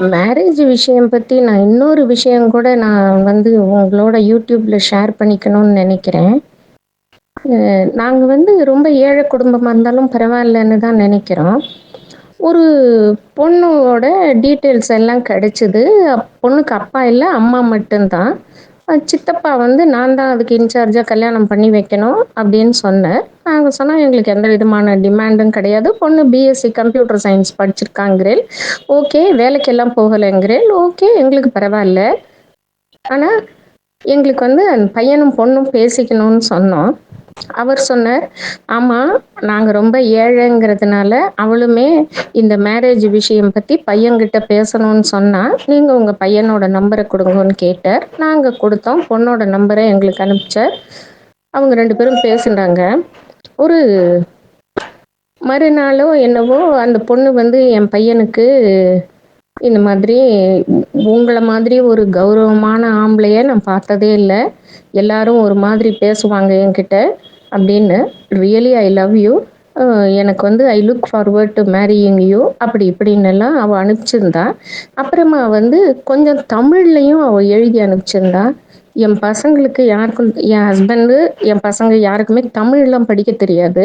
Marriage விஷயம் பத்தி நான் இன்னொரு விஷயம் கூட நான் வந்து உங்களோட யூடியூப்ல ஷேர் பண்ணிக்கணும்னு நினைக்கிறேன். அஹ் நாங்க வந்து ரொம்ப ஏழை குடும்பமா இருந்தாலும் பரவாயில்லன்னு தான் நினைக்கிறோம். ஒரு பொண்ணோட டீட்டெயில்ஸ் எல்லாம் கிடைச்சிது. பொண்ணுக்கு அப்பா இல்லை அம்மா மட்டும்தான். சித்தப்பா வந்து நான் தான் அதுக்கு இன்சார்ஜாக கல்யாணம் பண்ணி வைக்கணும் அப்படின்னு சொன்னேன். நாங்கள் சொன்னால் எங்களுக்கு எந்த விதமான டிமாண்டும் கிடையாது. பொண்ணு பிஎஸ்சி கம்ப்யூட்டர் சயின்ஸ் படிச்சிருக்காங்கிறேன் ஓகே வேலைக்கெல்லாம் போகலைங்கிறேன் ஓகே எங்களுக்கு பரவாயில்ல. ஆனால் எங்களுக்கு வந்து அந்த பையனும் பொண்ணும் பேசிக்கணும்னு சொன்னோம். அவர் சொன்னார் ஆமாம் நாங்கள் ரொம்ப ஏழைங்கிறதுனால அவளுமே இந்த மேரேஜ் விஷயம் பற்றி பையன்கிட்ட பேசணும்னு சொன்னால் நீங்கள் உங்கள் பையனோட நம்பரை கொடுங்கன்னு கேட்டார். நாங்கள் கொடுத்தோம். பொண்ணோட நம்பரை எங்களுக்கு அனுப்பிச்சார். அவங்க ரெண்டு பேரும் பேசுனாங்க. ஒரு மறுநாளோ என்னவோ அந்த பொண்ணு வந்து என் பையனுக்கு இந்த மாதிரி உங்களை மாதிரி ஒரு கௌரவமான ஆம்பளைய நான் பார்த்ததே இல்லை. எல்லாரும் ஒரு மாதிரி பேசுவாங்க என்கிட்ட. அப்படின்னு ரியலி ஐ லவ் யூ எனக்கு வந்து I look forward to marrying you அப்படி இப்படின்னு எல்லாம் அவள் அனுப்பிச்சிருந்தா. அப்புறமா வந்து கொஞ்சம் தமிழ்லையும் அவள் எழுதி அனுப்பிச்சிருந்தா. என் பசங்களுக்கு யாருக்கும் என் ஹஸ்பண்டு என் பசங்க யாருக்குமே தமிழ்லாம் படிக்க தெரியாது.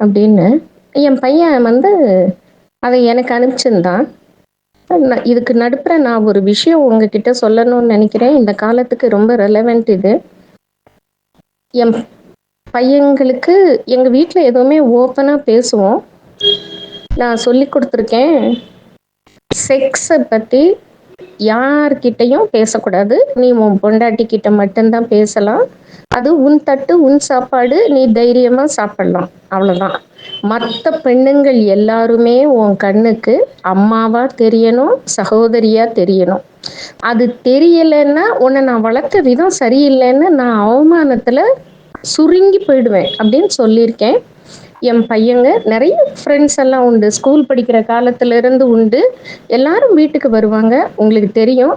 அப்படின்னு என் பையன் வந்து அதை எனக்கு அனுப்பிச்சிருந்தான் நான் இதுக்கு நடுப்புற நான் ஒரு விஷயம் உங்ககிட்ட சொல்லணும்னு நினைக்கிறேன். இந்த காலத்துக்கு ரொம்ப ரெலவெண்ட் இது. என் பையங்களுக்கு எங்கள் வீட்டில் எதுவுமே ஓப்பனாக பேசுவோம். நான் சொல்லி கொடுத்துருக்கேன். செக்ஸை பற்றி யார்கிட்டையும் பேசக்கூடாது. நீ உன் பொண்டாட்டி கிட்ட மட்டும்தான் பேசலாம். அது உன் தட்டு உன் சாப்பாடு நீ தைரியமாக சாப்பிடலாம். அவ்வளோதான் மற்ற பெண்ணுங்கள் எல்லாருமே உன் கண்ணுக்கு அம்மாவா தெரியணும் சகோதரியா தெரியணும். அது தெரியலைன்னா உன்னை நான் வளர்த்த விதம் சரியில்லைன்னு நான் அவமானத்தில் சுருங்கி போயிடுவேன் அப்படின்னு சொல்லியிருக்கேன். என் பையங்க நிறைய ஃப்ரெண்ட்ஸ் எல்லாம் உண்டு. ஸ்கூல் படிக்கிற காலத்துல இருந்து உண்டு. எல்லாரும் வீட்டுக்கு வருவாங்க. உங்களுக்கு தெரியும்.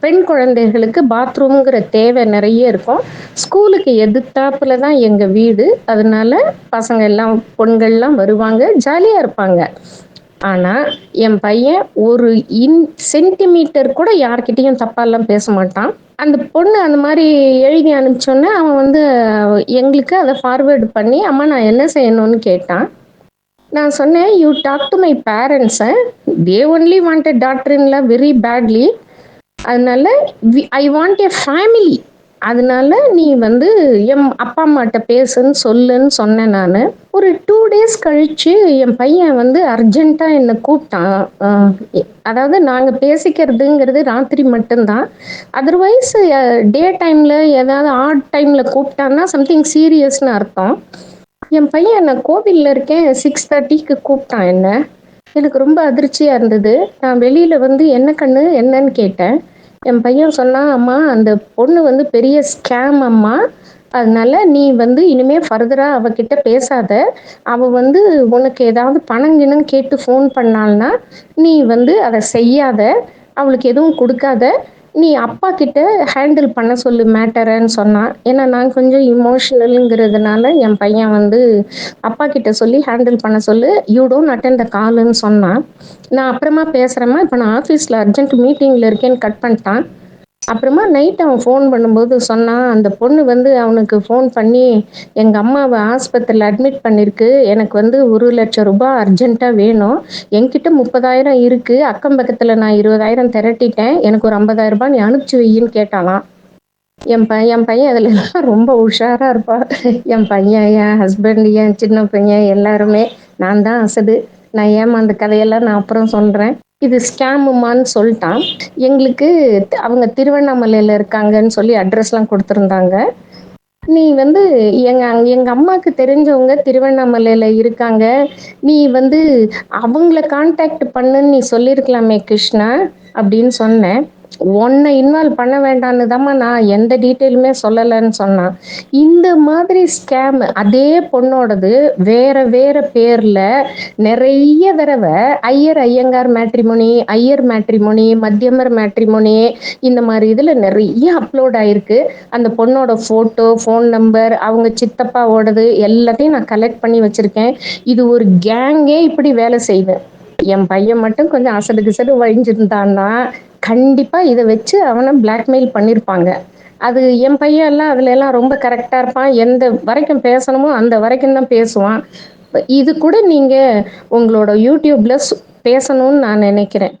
பெண் குழந்தைகளுக்கு பாத்ரூம்ங்கிற தேவை நிறைய இருக்கும். ஸ்கூலுக்கு எதிர்த்தாப்புல தான் எங்கள் வீடு. அதனால பசங்க எல்லாம் பொண்கள்லாம் வருவாங்க. ஜாலியாக இருப்பாங்க. ஆனால் என் பையன் ஒரு இன் சென்டிமீட்டர் கூட யார்கிட்டயும் தப்பாலாம் பேச மாட்டான். அந்த பொண்ணு அந்த மாதிரி எழுதி அனுப்பிச்சோன்னே அவன் வந்து எங்களுக்கு அதை ஃபார்வேர்டு பண்ணி அம்மா நான் என்ன செய்யணும்னு கேட்டான். நான் சொன்னேன் யூ டாக் டு மை பேரண்ட்ஸை they only wanted doctor very badly அதனால ஐ வாண்ட் எ ஃபேமிலி அதனால நீ வந்து என் அப்பா அம்மாட்ட பேசுன்னு சொல்லுன்னு சொன்னேன் நான். ஒரு டூ டேஸ் கழிச்சு என் பையன் வந்து அர்ஜென்ட்டாக என்னை கூப்பிட்டான். அதாவது நாங்கள் பேசிக்கிறதுங்கிறது ராத்திரி மட்டும்தான். அதர்வைஸ் டே டைமில் ஏதாவது ஆட் டைமில் கூப்பிட்டான்னா சம்திங் சீரியஸ்னு அர்த்தம். என் பையன் நான் கோவிலில் இருக்கேன். சிக்ஸ் தேர்ட்டிக்கு கூப்பிட்டான் என்ன. எனக்கு ரொம்ப அதிர்ச்சியாக இருந்தது. நான் வெளியில் வந்து என்ன கண்ணு என்னன்னு கேட்டேன். என் பையன் சொன்னான் அம்மா அந்த பொண்ணு வந்து பெரிய ஸ்கேம் அம்மா. அதனால நீ வந்து இனிமே ஃபர்தராக அவகிட்ட பேசாத. அவ வந்து உனக்கு ஏதாவது பணம் கிணம் கேட்டு ஃபோன் பண்ணாள்னா நீ வந்து அதை செய்யாத. அவளுக்கு எதுவும் கொடுக்காத. நீ அப்பா கிட்ட ஹேண்டில் பண்ண சொல்லு மேட்டரன்னு சொன்னான் ஏன்னா நான் கொஞ்சம் இமோஷனலுங்கிறதுனால என் பையன் வந்து அப்பா கிட்ட சொல்லி ஹேண்டில் பண்ண சொல்லு. யூ டோன்ட் அட்டன் த காலுன்னு சொன்னான். நான் அப்புறமா பேசுகிறேம்மா இப்போ நான் ஆஃபீஸில் அர்ஜென்ட் மீட்டிங்கில் இருக்கேன்னு கட் பண்ணிட்டான். அப்புறமா நைட் அவன் ஃபோன் பண்ணும்போது சொன்னான் அந்த பொண்ணு வந்து அவனுக்கு ஃபோன் பண்ணி எங்கள் அம்மாவை ஆஸ்பத்திரியில் அட்மிட் பண்ணியிருக்கு எனக்கு வந்து ஒரு லட்சம் ரூபாய் அர்ஜென்ட்டாக வேணும். என்கிட்ட முப்பதாயிரம் இருக்குது அக்கம் பக்கத்தில் நான் இருபதாயிரம் திரட்டிட்டேன். எனக்கு ஒரு ஐம்பதாயிரம் ரூபாய் நீ அனுப்பிச்சி வையின்னு கேட்டாலாம் என் பையன் என் பையன் அதில் எல்லாம் ரொம்ப உஷாராக இருப்பான் என் பையன் என் ஹஸ்பண்ட் என் சின்ன பையன் எல்லாருமே. நான் தான் அசடு. நான் ஏமாந்த கதையெல்லாம் நான் அப்புறம் சொல்கிறேன் இது ஸ்கேமுமான்னு சொல்லிட்டான். எங்களுக்கு அவங்க திருவண்ணாமலையில் இருக்காங்கன்னு சொல்லி அட்ரஸ்லாம் கொடுத்துருந்தாங்க. நீ வந்து எங்க எங்க அம்மாவுக்கு தெரிஞ்சவங்க திருவண்ணாமலையில இருக்காங்க. நீ வந்து அவங்கள காண்டாக்ட் பண்ணுன்னு நீ சொல்லியிருக்கலாமே கிருஷ்ணா அப்படின்னு சொன்னேன். உன்னை இன்வால்வ் பண்ண வேண்டான்னு தாம்மா நான் எந்த டீட்டெயிலுமே சொல்லலைன்னு சொன்னான். இந்த மாதிரி ஸ்கேம் அதே பொண்ணோடது வேற வேற பேர்ல நிறைய தடவை Iyer Iyengar matrimony Iyer matrimony Madhyamar matrimony இந்த மாதிரி இதுல நிறைய அப்லோட் ஆயிருக்கு. அந்த பொண்ணோட ஃபோட்டோ ஃபோன் நம்பர் அவங்க சித்தப்பாவோடது எல்லாத்தையும் நான் கலெக்ட் பண்ணி வச்சிருக்கேன். இது ஒரு கேங்கே இப்படி வேலை செய்யுது. என் பையன் மட்டும் கொஞ்சம் அசடு கிசடு வழிஞ்சிருந்தான்னா கண்டிப்பாக இதை வச்சு அவனை பிளாக்மெயில் பண்ணியிருப்பாங்க அது என் பையன் எல்லாம் அதுல எல்லாம் ரொம்ப கரெக்டாக இருப்பான். எந்த வரைக்கும் பேசணுமோ அந்த வரைக்கும் தான் பேசுவான். இது கூட நீங்கள் உங்களோட யூடியூப்ல பேசணும்னு நான் நினைக்கிறேன்.